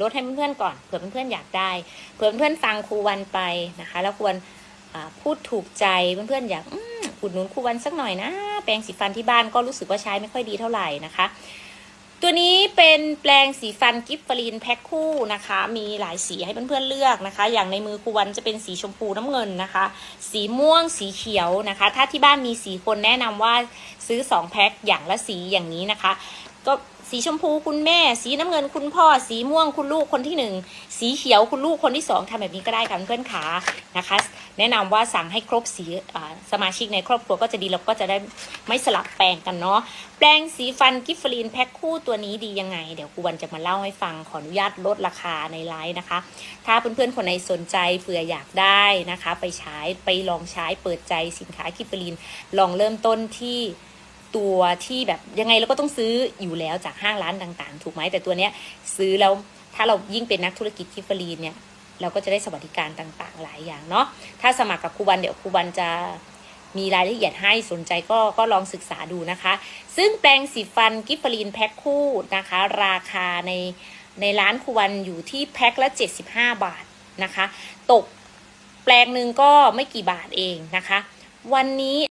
ลดให้เพื่อนๆก่อนเผื่อเพื่อนๆอยากได้เผื่อเพื่อนๆฟังครูวันไปนะคะ แล้วควันอ่าพูดถูกใจเพื่อนๆอยากอุดหนุนครูวันสักหน่อยนะ แปรงสีฟันที่บ้านก็รู้สึกว่าใช้ไม่ค่อยดีเท่าไหร่นะคะ ตัวนี้เป็นแปรงสีฟันกิฟฟรีนแพ็คคู่นะคะ มีหลายสีให้เพื่อนๆเลือกนะคะ อย่างในมือครูวันจะเป็นสีชมพูน้ำเงินนะคะ สีม่วงสีเขียวนะคะ ถ้าที่บ้านมีสีคนแนะนำว่าซื้อ 2 แพ็คอย่างละสีอย่างนี้นะคะ ก็สีชมพูคุณแม่ สีน้ำเงินคุณพ่อ สีม่วงคุณลูกคนที่หนึ่งสีเขียวคุณลูกคนที่สองทำแบบนี้ก็ได้ค่ะเพื่อนๆขานะคะ แนะนำว่าสั่งให้ครบสีสมาชิกในครอบครัวก็จะดีแล้วก็จะได้ไม่สลับแปลงกันเนาะแปรงสีฟันกิฟฟรีนแพ็คคู่ตัวนี้ดียังไง เดี๋ยวครูวันจะมาเล่าให้ฟังขออนุญาตลดราคาในไลฟ์นะคะ ถ้าเพื่อนๆคนไหนสนใจเผื่ออยากได้นะคะ ไปใช้ไปลองใช้เปิดใจสินค้ากิฟฟรีนลองเริ่มต้นที่ ตัวที่แบบยังไงเราก็ต้องซื้ออยู่แล้วจากห้างร้านต่างๆ ถูกไหมแต่ตัวเนี้ยซื้อแล้วถ้าเรายิ่งเป็นนักธุรกิจกิฟฟรีนเนี่ยเราก็จะได้สวัสดิการต่างๆ หลายอย่างเนาะถ้าสมัครกับครูบันเดี๋ยวครูบันจะมีรายละเอียดให้สนใจก็ก็ลองศึกษาดูนะคะ ซึ่งแปรงสีฟันกิฟฟรีนแพ็คคู่นะคะ ราคาในในร้านครูวันอยู่ที่แพ็คละ 75 บาทนะคะ ตกแปลงหนึ่งก็ไม่กี่บาทเองนะคะ วันนี้